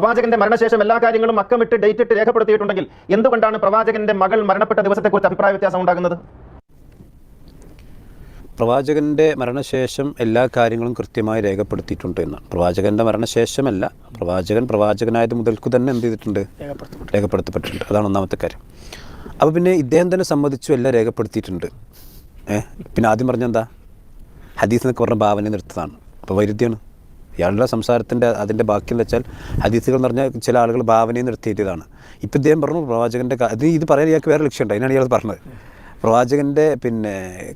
പ്രവാചകന്റെ മരണശേഷം എല്ലാ കാര്യങ്ങളും അക്കമിട്ട് ഡേറ്റ് ഇട്ട് രേഖപ്പെടുത്തിയിട്ടുണ്ടെങ്കിൽ എന്തുകൊണ്ടാണ് പ്രവാചകന്റെ മകൾ മരണപ്പെട്ട ദിവസത്തെക്കുറിച്ച് അഭിപ്രായ വ്യത്യാസം ഉണ്ടാകുന്നത്? പ്രവാചകന്റെ മരണശേഷം എല്ലാ കാര്യങ്ങളും കൃത്യമായി രേഖപ്പെടുത്തിയിട്ടുണ്ട് എന്നാണ് പ്രവാചകന്റെ മരണശേഷമല്ല പ്രവാചകൻ പ്രവാചകനായത് മുതൽക്ക് തന്നെ എന്ത് ചെയ്തിട്ടുണ്ട്? രേഖപ്പെടുത്തപ്പെട്ടിട്ടുണ്ട്. അതാണ് ഒന്നാമത്തെ കാര്യം. അപ്പോൾ പിന്നെ ഇദ്ദേഹം തന്നെ സംബന്ധിച്ചു എല്ലാം രേഖപ്പെടുത്തിയിട്ടുണ്ട്. ഏഹ് പിന്നെ ആദ്യം പറഞ്ഞെന്താ? ഹദീസ് എന്നൊക്കെ പറഞ്ഞ ഭാവന നിർത്തതാണ്. അപ്പോൾ വൈരുദ്ധ്യമാണ് ഇയാളുടെ സംസാരത്തിന്റെ അതിന്റെ ബാക്കി എന്ന് വെച്ചാൽ ഹദീസുകൾ എന്ന് പറഞ്ഞാൽ ചില ആളുകൾ ഭാവനയെ നിർത്തിയിട്ടതാണ്. ഇപ്പം ഇദ്ദേഹം പറഞ്ഞു പ്രവാചകന്റെ അത് ഇത് പറയാൻ ഇയാൾക്ക് വേറെ ലക്ഷ്യമുണ്ട്. അതിനാണ് ഇയാൾ പറഞ്ഞത്. പ്രവാചകന്റെ പിന്നെ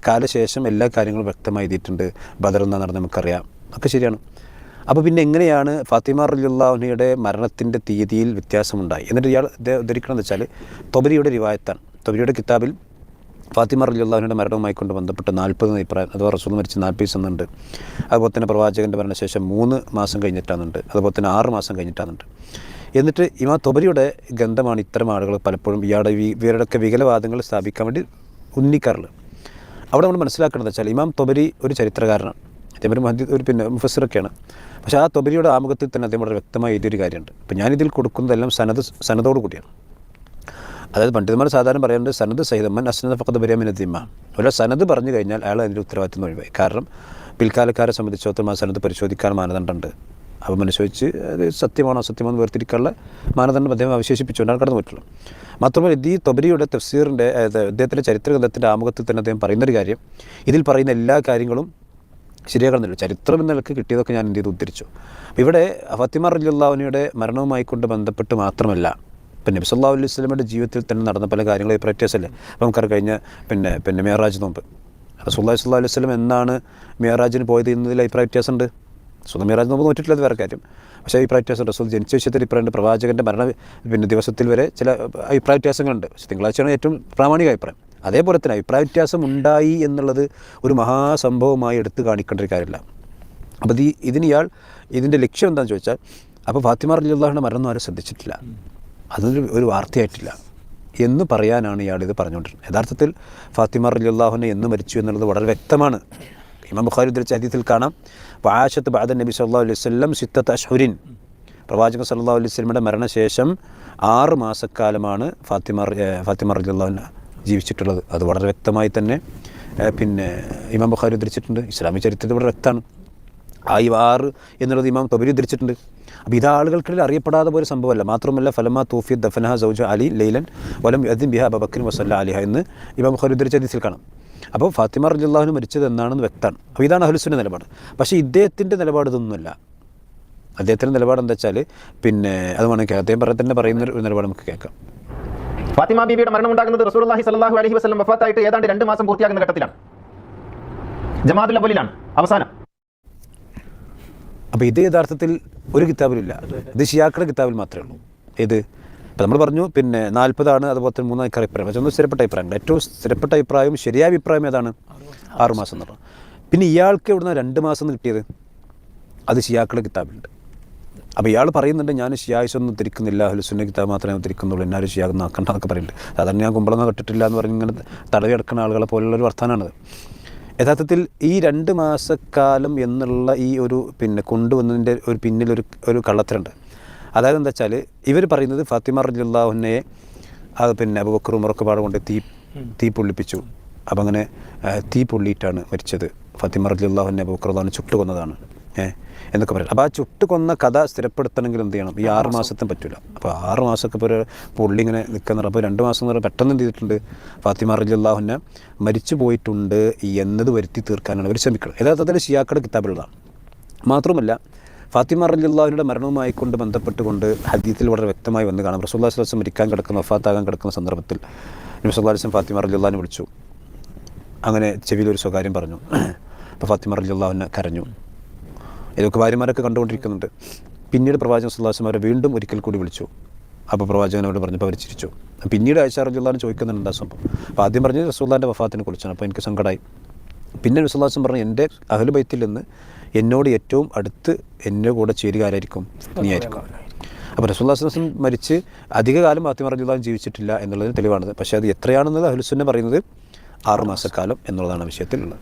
കാലശേഷം എല്ലാ കാര്യങ്ങളും വ്യക്തമായി എഴുതിയിട്ടുണ്ട്. ബദർ എന്നാ നടന്ന് നമുക്കറിയാം. ഒക്കെ ശരിയാണ്. അപ്പോൾ പിന്നെ എങ്ങനെയാണ് ഫാത്തിമ റലിയുള്ളാഹുനയുടെ മരണത്തിന്റെ തീയതിയിൽ വ്യത്യാസമുണ്ടായി? എന്നിട്ട് ഇയാൾ ഉദ്ധരിക്കണമെന്ന് വെച്ചാൽ തൊബരിയുടെ റിവായത്താണ്. തൊബരിയുടെ കിതാബിൽ ഫാത്തിമ റലിയുള്ളാഹുനയുടെ മരണവുമായി കൊണ്ട് ബന്ധപ്പെട്ട് നാൽപ്പത് അഭിപ്രായം അഥവാ റസൂൽ മരിച്ച് നാൽപ്പത് ദിവസം അതുപോലെ തന്നെ പ്രവാചകന്റെ മരണശേഷം മൂന്ന് മാസം കഴിഞ്ഞിട്ടാണെന്നുണ്ട് അതുപോലെ തന്നെ ആറ് മാസം കഴിഞ്ഞിട്ടാണുണ്ട്. എന്നിട്ട് ഇമാ തൊബരിയുടെ ഗന്ധമാണ് ഇത്തരം ആളുകൾ പലപ്പോഴും ഇയാളുടെ ഇവരുടെയൊക്കെ വികലവാദങ്ങൾ സ്ഥാപിക്കാൻ വേണ്ടി ഉന്നിക്കാറുള്ളത്. അവിടെ നമ്മൾ മനസ്സിലാക്കേണ്ടത് വെച്ചാൽ ഇമാം തൊബരി ഒരു ചരിത്രകാരനാണ്. അദ്ദേഹം ഒരു മഹദി ഒരു പിന്നെ മുഫസറൊക്കെയാണ് പക്ഷേ ആ തൊബരിയുടെ ആമുഖത്തിൽ തന്നെ അദ്ദേഹം വളരെ വ്യക്തമായി എഴുതിയൊരു കാര്യമുണ്ട്. അപ്പോൾ ഞാനിതിൽ കൊടുക്കുന്നതെല്ലാം സനത് സനതോടു കൂടിയാണ്. അതായത് പണ്ഡിതന്മാർ സാധാരണ പറയുന്നത് സനത് സഹിതമ്മൻ അസ്നദ ഫക്കത് ബരിയമിനദിമ്മ ഒരു സനദ് പറഞ്ഞു കഴിഞ്ഞാൽ അയാൾ അതിന്റെ ഉത്തരവാദിത്വം ഒഴിവായി. കാരണം പിൽക്കാലക്കാരെ സംബന്ധിച്ചിടത്തോളം ആ സനത് പരിശോധിക്കാൻ മാനദണ്ഡമുണ്ട്. അപ്പോൾ മനുഷ്യച്ച് അത് സത്യമാണോ അസത്യമാണോ വേർതിരിക്കാനുള്ള മാനദണ്ഡം അദ്ദേഹം അവശേഷിപ്പിച്ചുകൊണ്ടാണ് കടന്നു പോയിട്ടുള്ളത് മാത്രമല്ല ഇതീ തൊബരിയുടെ തഫ്സീറിന്റെ അദ്ദേഹത്തിന്റെ ചരിത്രഗ്രന്ഥത്തിന്റെ ആമുഖത്തിൽ തന്നെ അദ്ദേഹം പറയുന്നൊരു കാര്യം. ഇതിൽ പറയുന്ന എല്ലാ കാര്യങ്ങളും ശരിയാകണമെന്നില്ല. ചരിത്രം എന്ന നിലയ്ക്ക് കിട്ടിയതൊക്കെ ഞാൻ എന്ത് ചെയ്ത്? ഉദ്ധരിച്ചു. ഇവിടെ ഫത്തിമ റലിയുള്ളാവിനയുടെ മരണവുമായി കൊണ്ട് ബന്ധപ്പെട്ട് മാത്രമല്ല പിന്നെ നബി സല്ലല്ലാഹു അലൈഹി വസല്ലമയുടെ ജീവിതത്തിൽ തന്നെ നടന്ന പല കാര്യങ്ങളും പ്രാക്ടീസല്ലേ അപ്പോൾ നമുക്കറിയാം കഴിഞ്ഞ പിന്നെ പിന്നെ മേറാജ് നോമ്പ്. റസൂല്ലാ സ്വല്ലാ അലൈഹി വസല്ലം എന്നാണ് മേറാജിന് പോയത് എന്നതിൽ അഭിപ്രായ വ്യത്യാസമുണ്ട് സ്വന്തം മേറാജ് നോമ്പ് നോറ്റിട്ടില്ല അത് വേറെ കാര്യം. പക്ഷേ അഭിപ്രായ വ്യത്യാസം റസൂൽ ജനിച്ച വിഷയത്തിൽ അഭിപ്രായമുണ്ട് പ്രവാചകന്റെ മരണ പിന്നെ ദിവസത്തിൽ വരെ ചില അഭിപ്രായ വ്യത്യാസങ്ങളുണ്ട് പക്ഷേ തിങ്കളാഴ്ചയാണ് ഏറ്റവും പ്രാമാണിക അഭിപ്രായം. അതേപോലെ തന്നെ അഭിപ്രായ വ്യത്യാസം ഉണ്ടായി എന്നുള്ളത് ഒരു മഹാസംഭവമായി എടുത്തു കാണിക്കേണ്ട ഒരു കാര്യമില്ല. അപ്പോൾ ഇത് ഇയാൾ ഇതിന്റെ ലക്ഷ്യം എന്താണെന്ന് ചോദിച്ചാൽ അപ്പോൾ ഫാത്തിമാർ അലി അള്ളാഹിന്റെ മരണം ആരും ശ്രദ്ധിച്ചിട്ടില്ല. അതൊരു ഒരു വാർത്തയായിട്ടില്ല. എന്ന് പറയാനാണ് ഇയാൾ ഇത് പറഞ്ഞുകൊണ്ടിരുന്നത്. യഥാർത്ഥത്തിൽ ഫാത്തിമ റലിയുള്ളാഹുനെ എന്ന് മരിച്ചു എന്നുള്ളത് വളരെ വ്യക്തമാണ്. ഇമാം ബുഖാരി ഉദ്ധരിച്ച ഹദീസിൽ കാണാം. വാഷത്ത് ബാദൻ നബി സല്ലല്ലാഹു അലൈഹി വസല്ലം സിത്തത്ത് അഷ്ഹുരിൻ. പ്രവാചകൻ സല്ലല്ലാഹു അലൈഹി വസല്ലമയുടെ മരണശേഷം ആറ് മാസക്കാലമാണ് ഫാത്തിമ ഫാത്തിമ റലിയുള്ളാഹുന ജീവിച്ചിട്ടുള്ളത്. അത് വളരെ വ്യക്തമായി തന്നെ പിന്നെ ഇമാം ബുഖാരി ഉദ്ധരിച്ചിട്ടുണ്ട്. ഇസ്ലാമിക ചരിത്രത്തിൽ വളരെ വ്യക്തമാണ്. ആ ഈ ആറ് എന്നുള്ളത് ഇമാം തൊബരി ഉദ്ധരിച്ചിട്ടുണ്ട്. അപ്പോൾ ഇത് ആളുകൾക്കിടയിൽ അറിയപ്പെടാതെ പോയ സംഭവമല്ല. മാത്രമല്ല ഫലമ തൂഫി ദഫനഹ സൗജ അലി ലൈലൻ വലം യദ്ദിൻ ബിഹ അബക്കൻ വസല്ല അലിഹ എന്ന് ഇമാം ബുഖാരി ഉദ്ധരിച്ച കാണാം. അപ്പോൾ ഫാത്തിമ റജുല്ലാഹുന് മരിച്ചത് എന്നാണെന്ന് വ്യക്തമാണ്. അപ്പോൾ ഇതാണ് അഹ്ലുസിന്റെ നിലപാട്. പക്ഷേ ഇദ്ദേഹത്തിന്റെ നിലപാട് ഇതൊന്നുമല്ല. അദ്ദേഹത്തിന്റെ നിലപാട് എന്താ വെച്ചാൽ പിന്നെ അത് വേണമെങ്കിൽ അദ്ദേഹം തന്നെ പറയുന്ന ഒരു നിലപാട് നമുക്ക് കേൾക്കാം. ഫാത്തിമ ബീബിയുടെ മരണം ഉണ്ടാകുന്നത് റസൂലുള്ളാഹി സ്വല്ലല്ലാഹു അലൈഹി വസല്ലം വഫാത്തായിട്ട് ഏതാണ്ട് രണ്ട് മാസം പൂർത്തിയാകുന്ന ഘട്ടത്തിലാണ്. ജമാഅത്തുൽ അവലിലാണ് അവസാനം അപ്പോൾ ഇത് യഥാർത്ഥത്തിൽ ഒരു കിതാബിലില്ല. ഇത് ഷിയാക്കളുടെ കിതാബിൽ മാത്രമേ ഉള്ളൂ. ഇത് ഇപ്പം നമ്മൾ പറഞ്ഞു പിന്നെ നാൽപ്പതാണ് അതുപോലെ തന്നെ മൂന്നാം അഭിപ്രായം. ഒന്ന് സ്ഥിരപ്പെട്ട അഭിപ്രായങ്ങൾ ഏറ്റവും സ്ഥിരപ്പെട്ട അഭിപ്രായവും ശരിയായ അഭിപ്രായം ഏതാണ്? ആറുമാസം എന്ന് പറഞ്ഞു. പിന്നെ ഇയാൾക്ക് ഇവിടുന്ന് രണ്ട് മാസം കിട്ടിയത്? അത് ഷിയാക്കളുടെ കിതാബിലുണ്ട്. അപ്പോൾ ഇയാൾ പറയുന്നുണ്ട് ഞാൻ ഷിയായിസ് ഒന്നും തിരിക്കുന്നില്ല. ഹുലുസുന്ന കിതാബ് മാത്രമേ തിരിക്കുന്നുള്ളൂ. എന്നാലും ഷിയാഗ് നാക്കണ്ട എന്നൊക്കെ പറയുന്നുണ്ട് അതന്നെ ഞാൻ കുമ്പളൊന്നും കെട്ടിട്ടില്ല എന്ന് പറഞ്ഞ് ഇങ്ങനെ തടവി കിടക്കുന്ന ആളുകളെ പോലുള്ളൊരു വർത്തമാനമാണത്. യഥാർത്ഥത്തിൽ ഈ രണ്ട് മാസക്കാലം എന്നുള്ള ഈ ഒരു പിന്നെ കൊണ്ടുവന്നതിന്റെ ഒരു പിന്നിലൊരു ഒരു കള്ളത്തരുണ്ട് അതായത് എന്താ വെച്ചാൽ ഇവർ പറയുന്നത് ഫാത്തിമ റജുല്ലാഹുനെ അത് പിന്നെ അബുബക്കറും ഉമറൊക്കെ പാടെ കൊണ്ട് തീ തീ പൊള്ളിപ്പിച്ചു. അപ്പം അങ്ങനെ തീ പൊള്ളിയിട്ടാണ് മരിച്ചത്. ഫാത്തിമ റജുല്ലാഹുനെ അള്ളാഹുനെ ചുട്ടു കൊന്നതാണ് ഏഹ് എന്നൊക്കെ പറയാം അപ്പോൾ ആ ചുട്ട് കൊന്ന കഥ സ്ഥിരപ്പെടുത്തണമെങ്കിൽ എന്ത് ചെയ്യണം? ഈ ആറ് മാസത്തിന് പറ്റില്ല അപ്പോൾ ആറ് മാസമൊക്കെ ഇപ്പോൾ ഒരു പുള്ളി ഇങ്ങനെ നിൽക്കുന്ന അപ്പോൾ രണ്ട് മാസം എന്ന് പറയുമ്പോൾ പെട്ടെന്ന് എന്ത് ചെയ്തിട്ടുണ്ട്? ഫാത്തിമ റജുല്ലാഹുനെ മരിച്ചു പോയിട്ടുണ്ട് എന്നത് വരുത്തി തീർക്കാനാണ് അവർ ശ്രമിക്കുന്നത്. യഥാർത്ഥത്തിൽ ഷിയാക്കട കിതാബുള്ളതാണ് മാത്രമല്ല ഫാത്തിമ റലിയുള്ളാഹിയുടെ മരണവുമായി കൊണ്ട് ബന്ധപ്പെട്ടുകൊണ്ട് ഹദീത്തിൽ വളരെ വ്യക്തമായി വന്ന് കാണാം. റസൂല്ലാ സ്വലം മരിക്കാൻ കിടക്കുന്ന വഫാത്താകാൻ കിടക്കുന്ന സന്ദർഭത്തിൽ നബി സല്ലാ വസ്ലം ഫാത്തിമ റലിയുള്ളാഹിനെ വിളിച്ചു. അങ്ങനെ ചെവിയിലൊരു സ്വകാര്യം പറഞ്ഞു. അപ്പോൾ ഫാത്തിമ റലിയുള്ളാഹിനെ കരഞ്ഞു. ഇതൊക്കെ ഭാര്യമാരൊക്കെ കണ്ടുകൊണ്ടിരിക്കുന്നുണ്ട്. പിന്നീട് പ്രവാചകൻ സുല്ലാസ്മാരെ വീണ്ടും ഒരിക്കൽ കൂടി വിളിച്ചു. അപ്പോൾ പ്രവാചകൻ അവരോട് പറഞ്ഞപ്പോൾ അവർ ചിരിച്ചു. പിന്നീട് ആയിഷ റജുല്ലാൻ ചോദിക്കുന്നുണ്ട് എന്താ സംഭവം. അപ്പോൾ ആദ്യം പറഞ്ഞത് റസൂല്ലാന്റെ വഫാത്തിനെ കുറിച്ചാണ്. അപ്പോൾ എനിക്ക് സങ്കടമായി പിന്നെ വിശ്വാസം പറഞ്ഞു എന്റെ അഹലുബൈത്തിൽ നിന്ന് എന്നോട് ഏറ്റവും അടുത്ത് എന്റെ കൂടെ ചേരുക ആരായിരിക്കും? നീയായിരിക്കും. അപ്പോൾ റസൂല്ലാസ്ലം മരിച്ച് അധികകാലം ഫാത്തിമ റജുല്ലാൻ ജീവിച്ചിട്ടില്ല എന്നുള്ളതിന് തെളിവാണത്. പക്ഷേ അത് എത്രയാണെന്നത് അഹ്ലുസുന്നെ പറയുന്നത് ആറുമാസക്കാലം എന്നുള്ളതാണ് വിഷയത്തിലുള്ളത്.